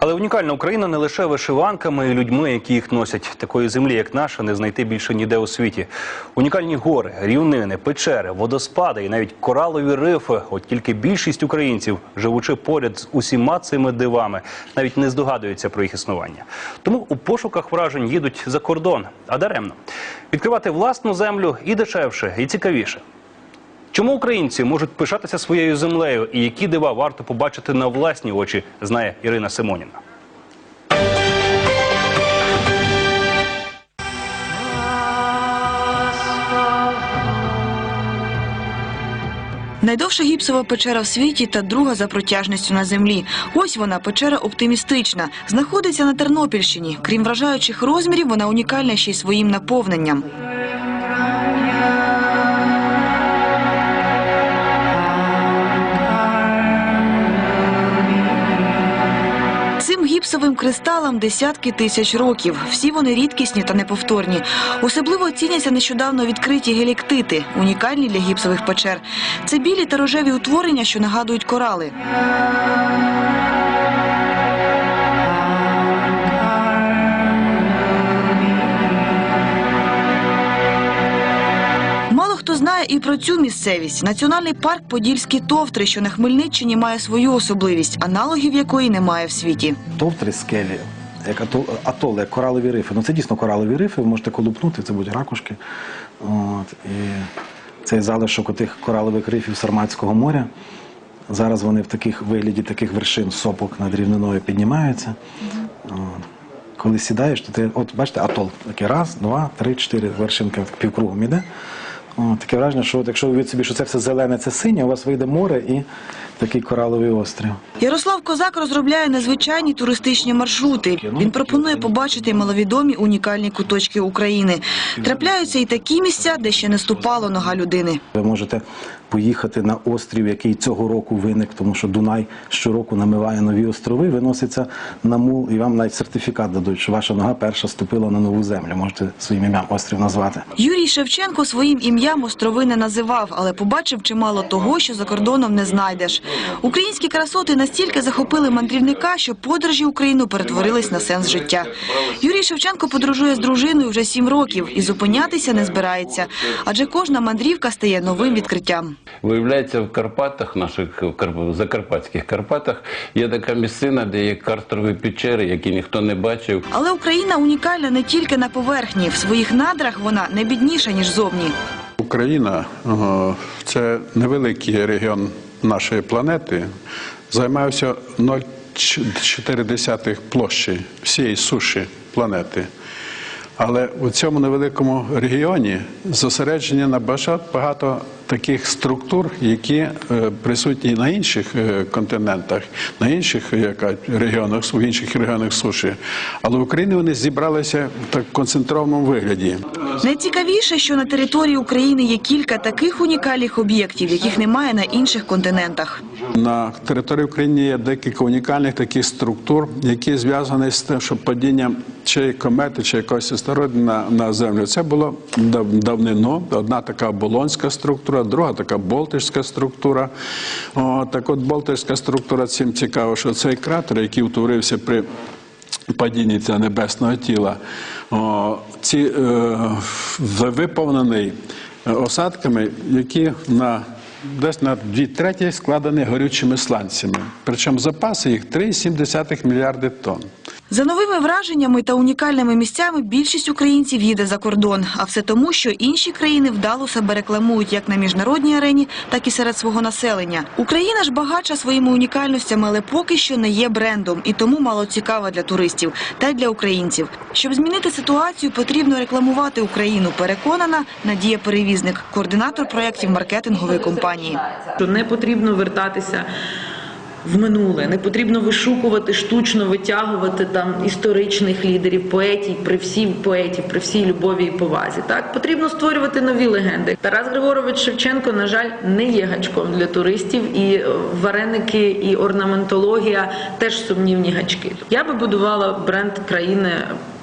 Але унікальна Україна не лише вишиванками і людьми, які їх носять. Такої землі, як наша, не знайти більше ніде у світі. Унікальні гори, рівнини, печери, водоспади і навіть коралові рифи. От тільки більшість українців, живучи поряд з усіма цими дивами, навіть не здогадуються про їх існування. Тому у пошуках вражень їдуть за кордон, а даремно. Відкривати власну землю і дешевше, і цікавіше. Чому українці можуть пишатися своєю землею і які дива варто побачити на власні очі, знає Ірина Симоніна. Найдовша гіпсова печера в світі та друга за протяжністю на землі. Ось вона, печера оптимістична. Знаходиться на Тернопільщині. Крім вражаючих розмірів, вона унікальна ще й своїм наповненням. Гіпсовим кристалам десятки тисяч років. Всі вони рідкісні та неповторні. Особливо ціняться нещодавно відкриті геліктити, унікальні для гіпсових печер. Це білі та рожеві утворення, що нагадують корали. Хто знає і про цю місцевість. Національний парк Подільські товтри, що на Хмельниччині має свою особливість, аналогів якої немає в світі. товтри скелі, як атол, атоли, як коралові рифи. Ну це дійсно коралові рифи, ви можете колупнути, це будуть ракушки. От, і цей залишок отих коралових рифів Сарматського моря. Зараз вони в таких вигляді таких вершин сопок над рівниною піднімаються. Коли сідаєш, то ти, от бачите, атол. Такий раз, два, три, чотири вершинка півкругом іде. Таке враження, що от якщо ви від собі, що це все зелене, це синє, у вас вийде море і такий кораловий острів. Ярослав Козак розробляє незвичайні туристичні маршрути. Він пропонує побачити маловідомі унікальні куточки України. Трапляються і такі місця, де ще не ступала нога людини. Ви можете поїхати на острів, який цього року виник, тому що Дунай щороку намиває нові острови, виноситься на мул, і вам навіть сертифікат дадуть, що ваша нога перша ступила на нову землю. Можете своїм ім'ям острів назвати. Юрій Шевченко своїм ім'ям острови не називав, але побачив чимало того, що за кордоном не знайдеш. Українські красоти настільки захопили мандрівника, що подорожі Україну перетворились на сенс життя. Юрій Шевченко подорожує з дружиною вже сім років і зупинятися не збирається, адже кожна мандрівка стає новим відкриттям. Виявляється, в Карпатах, наших в закарпатських Карпатах, є така місцина, де є карстрові печери, які ніхто не бачив. Але Україна унікальна не тільки на поверхні. В своїх надрах вона не бідніша, ніж зовні. Україна це невеликий регіон нашої планети, займає всього 0,4 площі всієї суші планети. Але у цьому невеликому регіоні зосереджені на багато таких структур, які е, присутні на інших е, континентах, на інших е, яка, регіонах, в інших регіонах суші. Але в Україні вони зібралися в так концентрованому вигляді. Найцікавіше, що на території України є кілька таких унікальних об'єктів, яких немає на інших континентах. На території України є декілька унікальних таких структур, які зв'язані з тим, що падіння чи комети, чи якогось астероїду на, на землю. Це було дав- давнину. Одна така болонська структура, друга така болтичська структура. О, так от болтичська структура цим цікаво, що цей кратер, який утворився при падінні цього небесного тіла, о, ці, е, виповнений е, осадками, які на десь на дві треті складені горючими сланцями. Причому запаси їх 3,7 мільярди тонн. За новими враженнями та унікальними місцями більшість українців їде за кордон. А все тому, що інші країни вдало себе рекламують як на міжнародній арені, так і серед свого населення. Україна ж багача своїми унікальностями, але поки що не є брендом і тому мало цікава для туристів та й для українців. Щоб змінити ситуацію, потрібно рекламувати Україну. Переконана Надія Перевізник, координатор проєктів маркетингової компанії. не потрібно вертатися в минуле, не потрібно вишукувати штучно витягувати там історичних лідерів, поетів при всій поетів, при всій любові і повазі. Так потрібно створювати нові легенди. Тарас Григорович Шевченко, на жаль, не є гачком для туристів, і е, вареники, і орнаментологія теж сумнівні гачки. Я би будувала бренд країни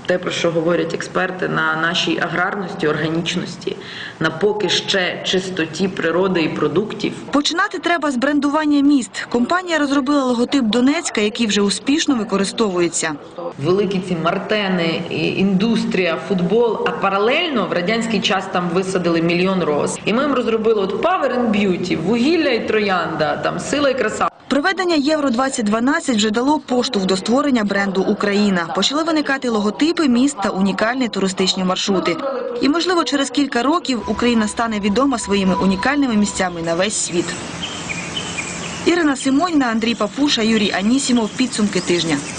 те, про що говорять експерти, на нашій аграрності, органічності, на поки ще чистоті природи і продуктів. Починати треба з брендування міст. Компанія розробила логотип Донецька, який вже успішно використовується. великі ці мартени, і індустрія, футбол. А паралельно в радянський час там висадили мільйон роз. І ми їм розробили от Power and Beauty, вугілля і троянда, там сила і краса. Проведення Євро 2012 вже дало поштовх до створення бренду Україна. Почали виникати логотипи міст та унікальні туристичні маршрути. І можливо, через кілька років Україна стане відома своїми унікальними місцями на весь світ. Ірина Симоньна, Андрій Папуша, Юрій Анісімов. Підсумки тижня.